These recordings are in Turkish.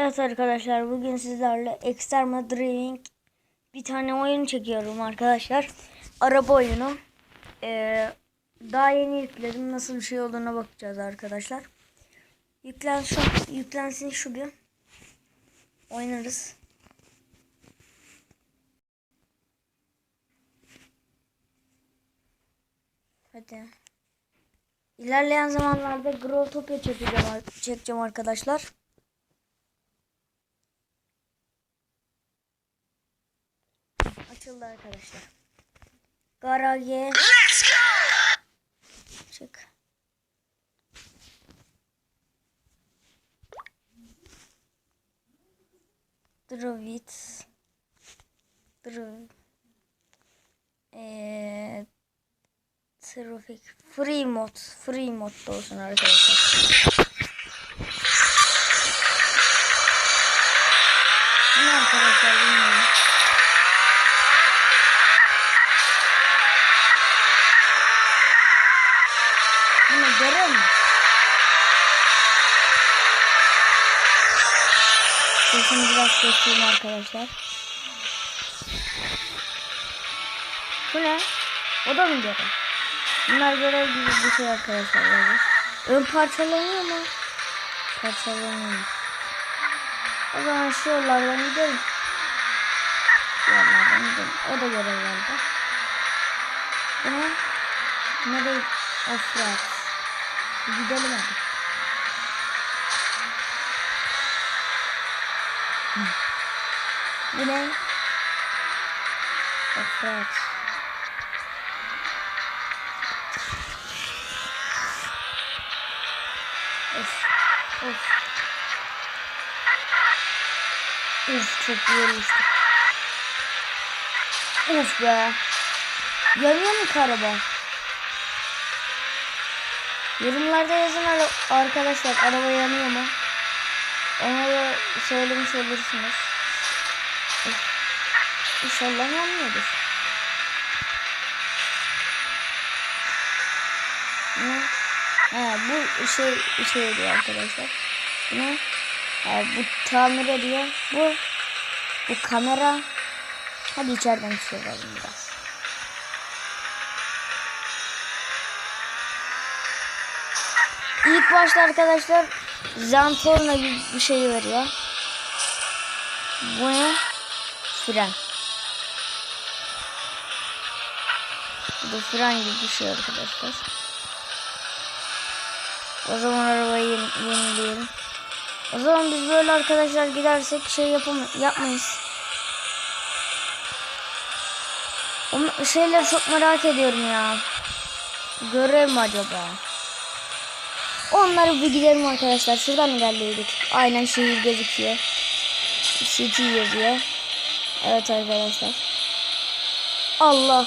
Evet arkadaşlar bugün sizlerle Extreme Driving bir tane oyun çekiyorum arkadaşlar. Araba oyunu. Ee, daha yeni yükledim. Nasıl bir şey olduğuna bakacağız arkadaşlar. Yüklensin, yüklensin şu bir. Oynarız. Hadi. İlerleyen zamanlarda Growtopia çekeceğim, çekeceğim arkadaşlar. Açıldı arkadaşlar. Garage. Çık. Drovit. Drov. Eee Trafik. Free mod. Free mod da olsun arkadaşlar. Sesini biraz keseyim arkadaşlar. Bu ne? O da mı görev? Bunlar görev gibi bir şey arkadaşlar. Yani. Ön parçalanıyor mu? Parçalanıyor. O zaman şu yollardan gidelim. Yollardan gidelim. O da görevlerde. Bu ne? Nereye? Offroad. Gidelim hadi. Bu ne? Offroad. Of. Of. Of çok yorulmuştum. Of be. Yanıyor mu ki araba? Yorumlarda yazın arkadaşlar araba yanıyor mu? Ona da söylemiş olursunuz. İnşallah yanmıyordur. Ne? Ha, bu şey şey diyor arkadaşlar. Ne? Ha, bu tamir ediyor. Bu bu kamera. Hadi içeriden çıkaralım biraz. İlk başta arkadaşlar Zantorna gibi bir şey veriyor. Bu ne? Fren. Bu fren gibi bir şey arkadaşlar. O zaman arabayı yeni, yenileyelim. O zaman biz böyle arkadaşlar gidersek şey yapam yapmayız. O şeyleri çok merak ediyorum ya. Görev mi acaba? Onları bir gidelim arkadaşlar. Şuradan ilerleyedik. Aynen şehir gözüküyor. City yazıyor. Evet arkadaşlar. Allah.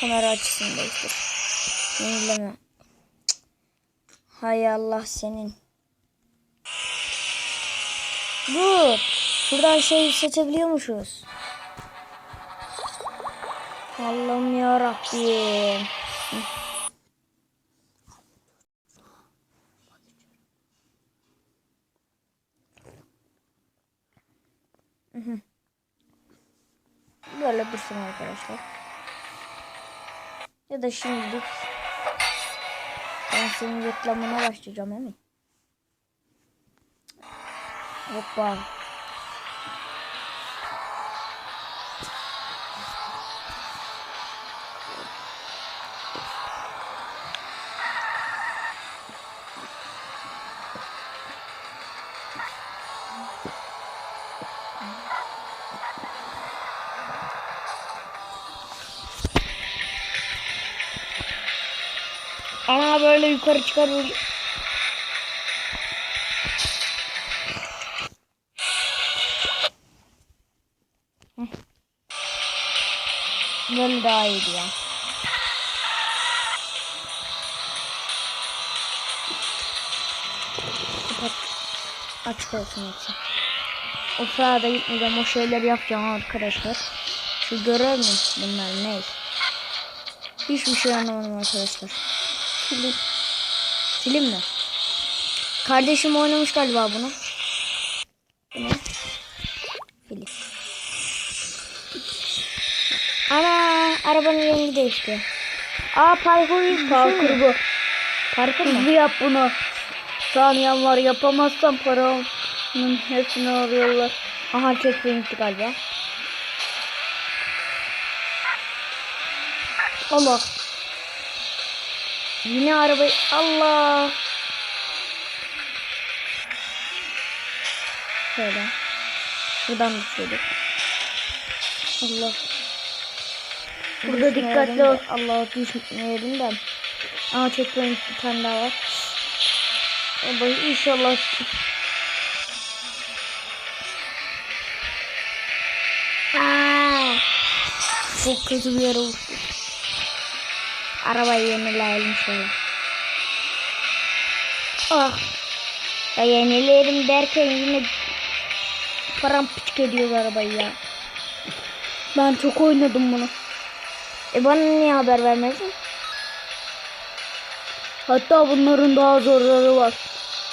Kamera açısını değiştir. Yenileme. Hay Allah senin. Dur. Şuradan şey seçebiliyormuşuz. Allah'ım ya Rabbim. Böyle dursun arkadaşlar. Ya da şimdilik ben senin reklamına başlayacağım emin. Hoppa. Ana böyle yukarı çıkar böyle. Böyle daha iyiydi ya. Kapat. Açık olsun hepsi. O sırada gitmeyeceğim. O şeyleri yapacağım arkadaşlar. Şu görev mi? Bunlar ne? Hiçbir şey anlamadım arkadaşlar. Film. Film mi? Kardeşim oynamış galiba bunu. Bu ne? Film. Ana arabanın rengi değişti. Aa parkur parkur bu. Parkur mu? Hızlı yap bunu. Saniyen var yapamazsan paranın hepsini arıyorlar. Aha checkpoint'ti galiba. Allah. Yine arabayı Allah. Şöyle. Şuradan düşüyorduk. Allah. Burada dikkatli ol. Allah düşmeyelim de. Aa checkpoint bir tane daha var. Allah inşallah. Aa, çok kötü bir yere uçtuk. Arabayı yenileyelim şöyle. Ah. Ya yenileyelim derken yine paramparça ediyor arabayı ya. Ben çok oynadım bunu. E bana niye haber vermedin? Hatta bunların daha zorları var.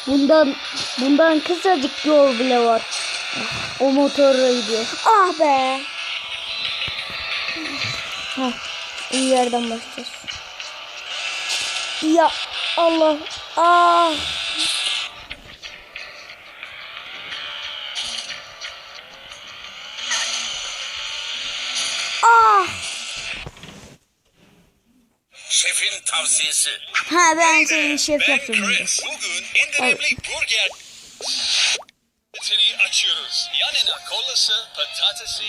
Bundan bundan kısacık yol bile var. O motorla gidiyor. Ah be. Heh, iyi yerden başlayacağız. Ya Allah. Ah. Ah. Şefin tavsiyesi. Ha ben seni şef. Chris. Bugün indirimli burger Seni açıyoruz. Yanına kolası, patatesi,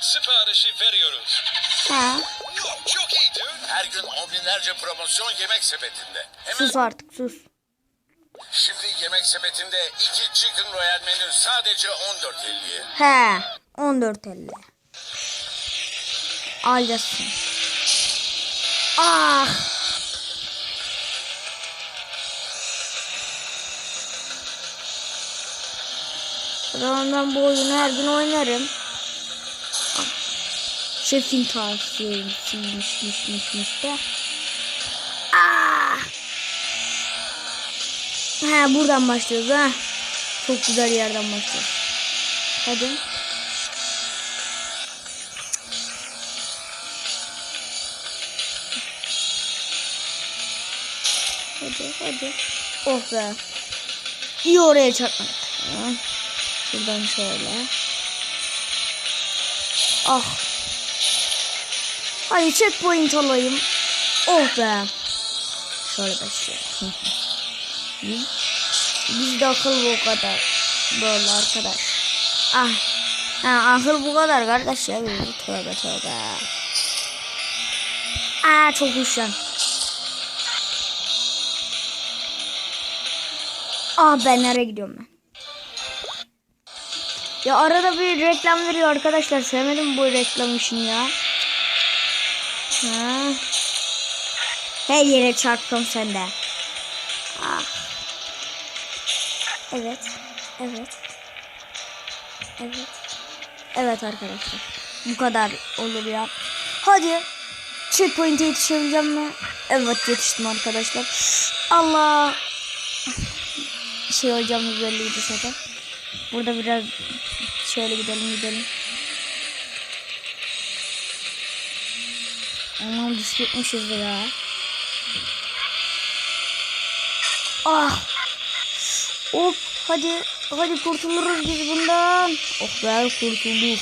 siparişi veriyoruz. Ha. Yok çok iyiydi. Her gün on binlerce promosyon yemek sepetinde. Hemen Sus artık sus. şimdi yemek sepetinde iki chicken royal menü sadece 14.50'ye. He. 14.50. Alacaksın. Ah. Zaman ben bu oyunu her gün oynarım. Şefin tavsiyesiymişmişmiş de. Ah. He buradan başlıyoruz ha. Çok güzel yerden başlıyoruz. Hadi. Hadi hadi. Oh be. İyi oraya çarpmadık. Ha. Şuradan şöyle. Ah. Hadi checkpoint alayım. Oh be. Şöyle başlayalım. Biz, bizde akıl bu kadar. Böyle arkadaş. Ah. Ha, akıl bu kadar kardeş ya. Tövbe tövbe. Aa çok üşen. Ah ben nereye gidiyorum ben? Ya arada bir reklam veriyor arkadaşlar. Sevmedim bu reklam işini ya. Ha. Her yere çarptım sende. Ah. Evet. Evet. Evet. Evet arkadaşlar. Bu kadar olur ya. Hadi. Checkpoint'e yetişebileceğim mi? Evet yetiştim arkadaşlar. Allah. Şey olacağımız belliydi zaten. Burada biraz şöyle gidelim gidelim. Aman düşecekmişiz ya. Ah. Hop hadi hadi kurtuluruz biz bundan. Oh be kurtulduk.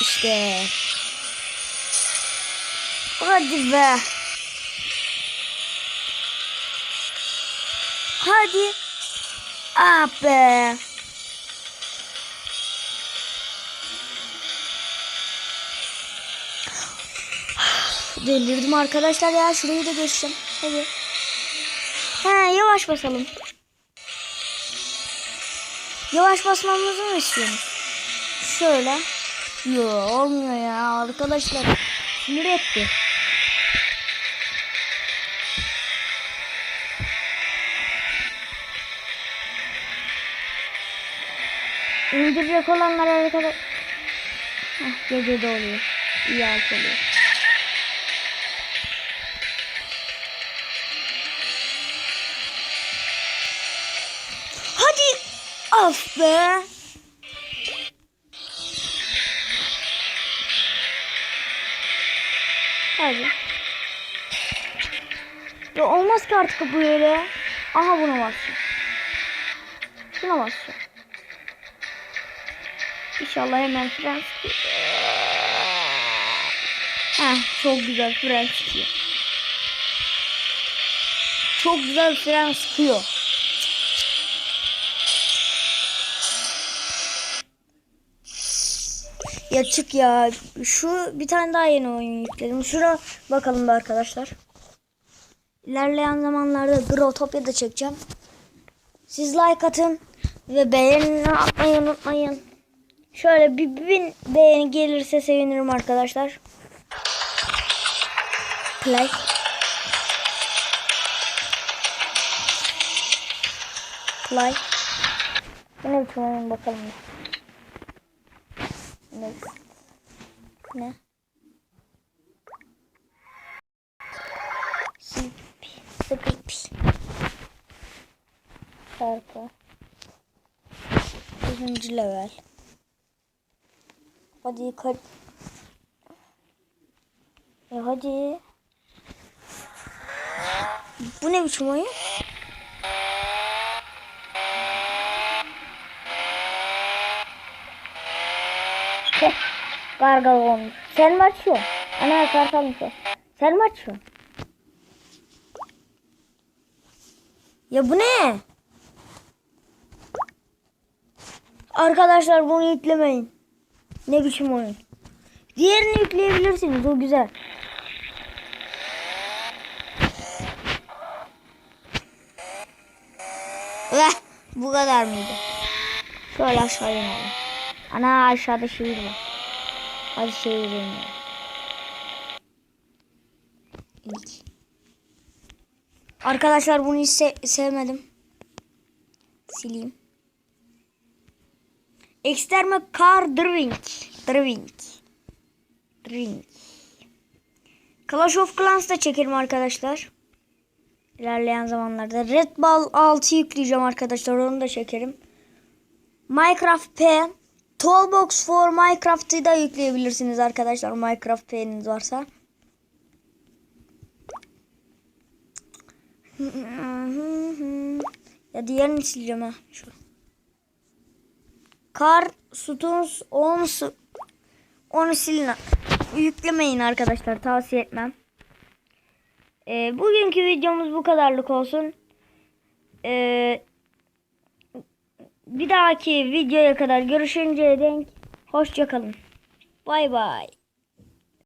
İşte. Hadi be. Hadi. Ah be. Delirdim arkadaşlar ya. Şurayı da geçeceğim. Hadi. He yavaş basalım. Yavaş basmamızı mı istiyorsunuz? Şöyle. Yo olmuyor ya arkadaşlar. Sinir etti. İndirecek olanlar arkadaş. Heh, gece de oluyor. İyi alt. Af be. Hadi. Ya olmaz ki artık bu böyle. Aha buna basacağım. Şuna basacağım. İnşallah hemen fren sıkıyor. Heh, çok güzel fren sıkıyor. Çok güzel fren sıkıyor. Ya çık ya. Şu bir tane daha yeni oyun yükledim. Şura bakalım be arkadaşlar. İlerleyen zamanlarda Grotopia da çekeceğim. Siz like atın ve beğenini atmayı unutmayın. Şöyle bir bin beğeni gelirse sevinirim arkadaşlar. Play. Play. Bu ne biçim bakalım. Ne? Ne? Sipi. Sipi. Şarkı. Birinci level. Hadi kar... E hadi. Bu ne biçim oyun? Heh, Gargal olmuş. Sen mi açıyorsun? Ana kartalmış o. Sen mi açıyorsun? Ya bu ne? Arkadaşlar bunu yüklemeyin. Ne biçim oyun. Diğerini yükleyebilirsiniz. O güzel. Veh, bu kadar mıydı? Şöyle aşağı inelim. Ana aşağıda şehir var. Hadi şehir inelim. İlk. Arkadaşlar bunu hiç se- sevmedim. Sileyim. Exterme car drink. Drink. Drink. Clash of Clans da çekerim arkadaşlar. İlerleyen zamanlarda. Red Ball 6 yükleyeceğim arkadaşlar. Onu da çekerim. Minecraft P. Toolbox for Minecraft'ı da yükleyebilirsiniz arkadaşlar. Minecraft P'niz varsa. Ya diğerini sileceğim ha. Şu. Kar, Stones, onu, onu silin. Yüklemeyin arkadaşlar. Tavsiye etmem. Ee, bugünkü videomuz bu kadarlık olsun. Ee, bir dahaki videoya kadar görüşünceye denk hoşçakalın. Bay bay.